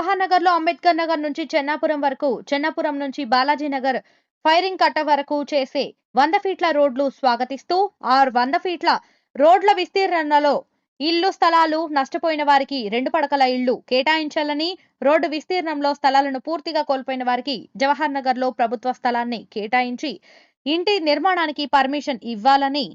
జవహర్ నగర్లో అంబేద్కర్ నగర్ నుంచి చెన్నాపురం వరకు చెన్నాపురం నుంచి బాలాజీ నగర్ ఫైరింగ్ కట్ట వరకు చేసే వంద ఫీట్ల రోడ్లు స్వాగతిస్తూ ఆరు వంద ఫీట్ల రోడ్ల విస్తీర్ణలో ఇల్లు స్థలాలు నష్టపోయిన వారికి రెండు పడకల ఇళ్ళు కేటాయించాలని రోడ్డు విస్తీర్ణంలో స్థలాలను పూర్తిగా కోల్పోయిన వారికి జవహర్ నగర్లో ప్రభుత్వ స్థలాన్ని కేటాయించి ఇంటి నిర్మాణానికి పర్మిషన్ ఇవ్వాలని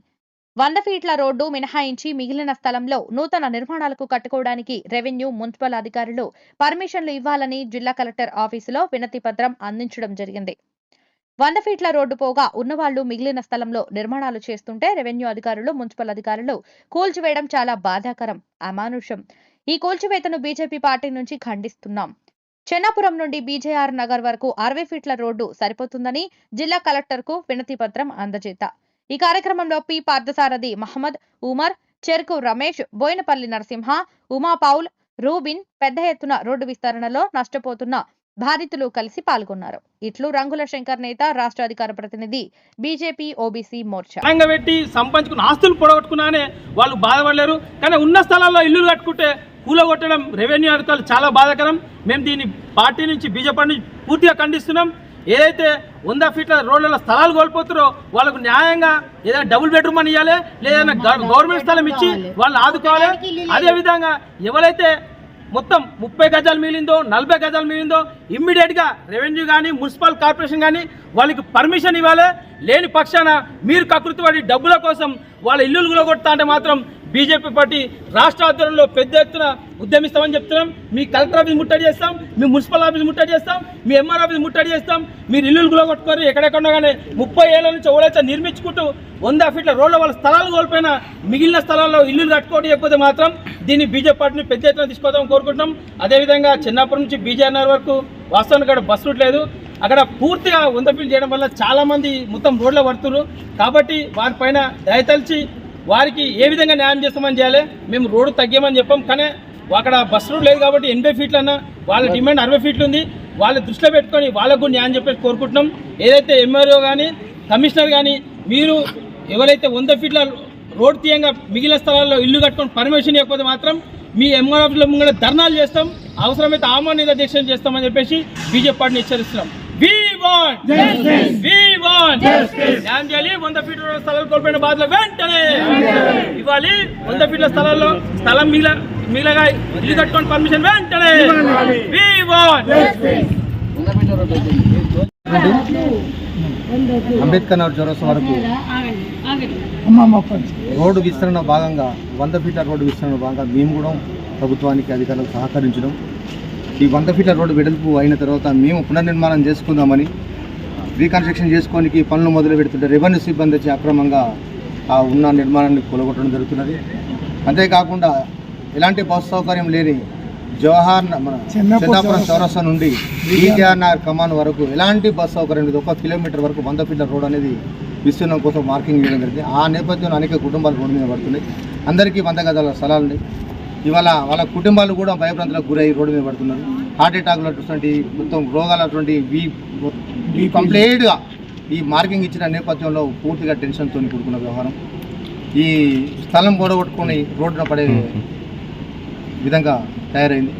వంద ఫీట్ల రోడ్డు మినహాయించి మిగిలిన స్థలంలో నూతన నిర్మాణాలకు కట్టుకోవడానికి రెవెన్యూ మున్సిపల్ అధికారులు పర్మిషన్లు ఇవ్వాలని జిల్లా కలెక్టర్ ఆఫీసులో వినతి పత్రం అందించడం జరిగింది. వంద ఫీట్ల రోడ్డు పోగా ఉన్నవాళ్ళు మిగిలిన స్థలంలో నిర్మాణాలు చేస్తుంటే రెవెన్యూ అధికారులు మున్సిపల్ అధికారులు కూల్చివేయడం చాలా బాధాకరం అమానుషం. ఈ కూల్చివేతను బీజేపీ పార్టీ నుంచి ఖండిస్తున్నాం. చెన్నాపురం నుండి బీజేఆర్ నగర్ వరకు అరవై ఫీట్ల రోడ్డు సరిపోతుందని జిల్లా కలెక్టర్కు వినతి పత్రం అందజేత. ఈ కార్యక్రమంలో P Parthasarathi Mohammed Umar Cheruku Ramesh Boinapalli Narasimha Uma Paul Rubin పెద్ద ఎత్తున రోడ్డు విస్తరణలో నష్టపోతున్న బాధితులు కలిసి పాల్గొన్నారు. ఇట్లు రంగుల శంకర్ నేత రాష్ట్ర అధికార ప్రతినిధి బీజేపీ ఓబీసీ మోర్చా. పెట్టి సంపాదించుకున్న ఆస్తులు పొడగొట్టుకున్నానే వాళ్ళు బాధపడలేరు. కానీ ఉన్న స్థలాల్లో ఇల్లులు కట్టుకుంటే కూలగొట్టడం రెవెన్యూ అధికారులు చాలా బాధాకరం. మేము దీన్ని పార్టీ నుంచి బీజేపీ నుంచి పూర్తిగా ఖండిస్తున్నాం. ఏదైతే వంద ఫీట్ల రోడ్ల స్థలాలు కోల్పోతారో వాళ్ళకు న్యాయంగా ఏదైనా డబుల్ బెడ్రూమ్ అని ఇవ్వాలి లేదా గవర్నమెంట్ స్థలం ఇచ్చి వాళ్ళని ఆదుకోవాలి. అదేవిధంగా ఎవరైతే మొత్తం ముప్పై గజాలు మిగిలిందో నలభై గజాలు మిగిలిందో ఇమ్మీడియట్గా రెవెన్యూ కానీ మున్సిపల్ కార్పొరేషన్ కానీ వాళ్ళకి పర్మిషన్ ఇవ్వాలి. లేని పక్షాన మీరు కకృతి పడి డబ్బుల కోసం వాళ్ళ ఇల్లులు గులగొడతా అంటే మాత్రం బీజేపీ పార్టీ రాష్ట్ర ఆధ్వర్యంలో పెద్ద ఎత్తున ఉద్యమిస్తామని చెప్తున్నాం. మీ కలెక్టర్ ఆఫీస్ ముట్టడి చేస్తాం మీ మున్సిపల్ ఆఫీస్ ముట్టడి చేస్తాం మీ ఎంఆర్ ఆఫీస్ ముట్టడి చేస్తాం మీరు ఇల్లులు గులగొట్టుకొని ఎక్కడెక్కడో కానీ ముప్పై ఏళ్ళ నుంచి ఎవరైతే నిర్మించుకుంటూ వంద ఫీట్ల రోడ్ల వాళ్ళ స్థలాలు కోల్పోయిన మిగిలిన స్థలాల్లో ఇల్లులు కట్టుకోవడం చెప్పితే మాత్రం దీన్ని బీజేపీ పార్టీని పెద్ద ఎత్తున తీసుకోవడం కోరుకుంటున్నాం. అదేవిధంగా చిన్నప్పటి నుంచి బీజేఆర్ఆర్ వరకు వాస్తవానికి అక్కడ బస్ రూట్ లేదు. అక్కడ పూర్తిగా వంద ఫీట్లు చేయడం వల్ల చాలామంది మొత్తం రోడ్లో పడుతున్నారు. కాబట్టి వారిపైన దయతలిచి వారికి ఏ విధంగా న్యాయం చేస్తామని చేయాలి? మేము రోడ్డు తగ్గామని చెప్పాం కానీ అక్కడ బస్ రూట్ లేదు కాబట్టి ఎనభై ఫీట్లు అన్న వాళ్ళ డిమాండ్ అరవై ఫీట్లు ఉంది. వాళ్ళ దృష్టిలో పెట్టుకొని వాళ్ళకు కూడా న్యాయం చెప్పేసి కోరుకుంటున్నాం. ఏదైతే ఎంఆర్ఓ కానీ కమిషనర్ కానీ మీరు ఎవరైతే వంద ఫీట్ల రోడ్ తీయంగా మిగిలిన స్థలాల్లో ఇల్లు కట్టుకొని పర్మిషన్ ఇవ్వకపోతే మాత్రం మీ ఎంఆర్ ఆఫీస్లో ముంగడ ధర్నాలు చేస్తాం. అవసరమైతే ఆమరణ దీక్షలు చేస్తామని చెప్పేసి బీజేపీ పార్టీని హెచ్చరిస్తున్నాం. న్యాయం చేయాలి. వంద ఫీట్ల స్థలాలు కోల్పోయిన బాధలు వెంటనే ఇవ్వాలి వంద ఫీట్ల స్థలాల్లో స్థలం మిగిల మిగిలగా ఇల్లు కట్టుకొని పర్మిషన్ వెంటనే. అంబేద్కర్ నగర్ చౌరస్తా వరకు రోడ్డు విస్తరణ భాగంగా వంద ఫీట్ల రోడ్డు విస్తరణ భాగంగా మేము కూడా ప్రభుత్వానికి అధికారులకు సహకరించడం. ఈ వంద ఫీట్ల రోడ్డు వెడల్పు అయిన తర్వాత మేము పునర్నిర్మాణం చేసుకుందామని రీకన్స్ట్రక్షన్ చేసుకోనికి పనులు మొదలు పెడుతుంటే రెవెన్యూ సిబ్బంది వచ్చి అక్రమంగా ఆ ఉన్న నిర్మాణాన్ని కూలగొట్టడం జరుగుతున్నది. అంతేకాకుండా ఎలాంటి బస్సు సౌకర్యం లేని జవహర్ చందాపురం చౌరస్తా నుండి ఈకేఆర్ఆర్ కమాన్ వరకు ఎలాంటి బస్ సౌకర్యం లేదు. ఒక కిలోమీటర్ వరకు వంద ఫీట్ల రోడ్ అనేది విస్తీర్ణం కోసం మార్కింగ్ చేయడం జరిగింది. ఆ నేపథ్యంలో అనేక కుటుంబాలు రోడ్డు మీద పడుతున్నాయి. అందరికీ వంద గదాల స్థలాలు ఉన్నాయి. ఇవాళ వాళ్ళ కుటుంబాలు కూడా భయభ్రాంతులకు గురై రోడ్డు మీద పడుతున్నారు. హార్ట్ అటాక్లు అటువంటి మొత్తం రోగాలు అటువంటి కంప్లీట్గా ఈ మార్కింగ్ ఇచ్చిన నేపథ్యంలో పూర్తిగా టెన్షన్తో కూడుకున్న వ్యవహారం. ఈ స్థలం గొడగొట్టుకొని రోడ్డున పడే విధంగా తయారైంది.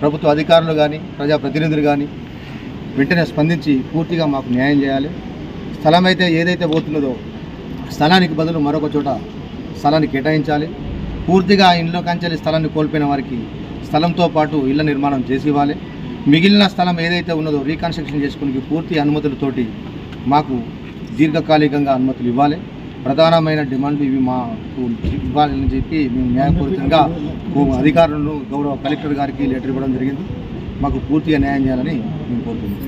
ప్రభుత్వ అధికారులు కానీ ప్రజాప్రతినిధులు కానీ వెంటనే స్పందించి పూర్తిగా మాకు న్యాయం చేయాలి. స్థలం అయితే ఏదైతే పోతున్నదో స్థలానికి బదులు మరొక చోట స్థలాన్ని కేటాయించాలి. పూర్తిగా ఇంట్లో కంచెలి స్థలాన్ని కోల్పోయిన వారికి స్థలంతో పాటు ఇళ్ళ నిర్మాణం చేసి ఇవ్వాలి. మిగిలిన స్థలం ఏదైతే ఉన్నదో రీకన్స్ట్రక్షన్ చేసుకునే పూర్తి అనుమతులతోటి మాకు దీర్ఘకాలికంగా అనుమతులు ఇవ్వాలి. ప్రధానమైన డిమాండ్లు ఇవి మాకు ఇవ్వాలని చెప్పి మేము న్యాయపూరితంగా అధికారులను గౌరవ కలెక్టర్ గారికి లెటర్ ఇవ్వడం జరిగింది. మాకు పూర్తిగా న్యాయం చేయాలని మేము కోరుతున్నాం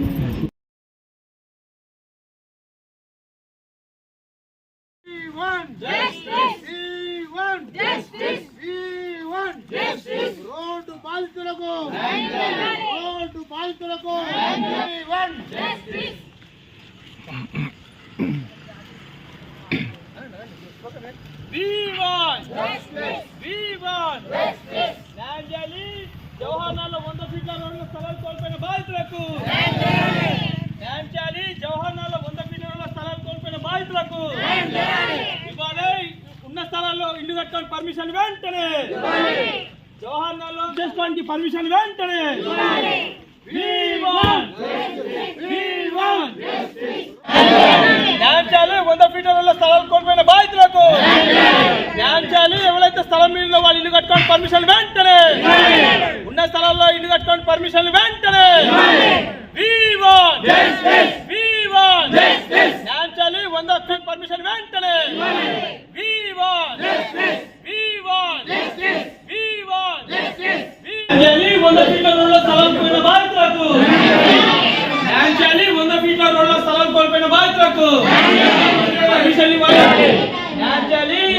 రోడ్డు బాధితులకు రోడ్డు బాధితులకు జవహర్లాల్ వంద ఫీట్ల రోడ్ల స్థలాలు కోల్పోయిన బాధితులకు! న్యాయం చేయాలి జవహర్లాల్ వంద ఫీట్ల రోడ్ల స్థలాలు కోల్పోయిన బాధితులకు! ఉన్న స్థలాల్లో ఇల్లు కట్టడానికి పర్మిషన్ వెంటనే! జవహర్లాల్ చేసుకోవడానికి పర్మిషన్ వెంటనే! పర్మిషన్ వెంటనే. ఉన్న స్థలాల్లో ఇల్లు కట్టుకోండి పర్మిషన్లు వెంటనే.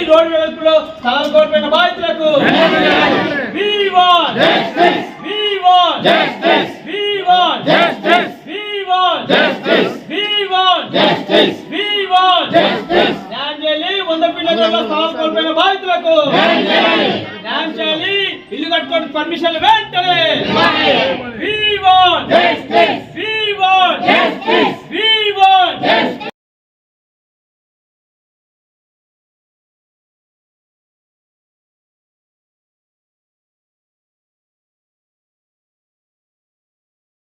రోడ్డు వెలుపులో స్థలం కోల్పోయిన బాధితులకు బాధితులకు న్యాయం చేయాలి ఇల్లు కట్టుకోవడానికి పర్మిషన్లు వెంటనే!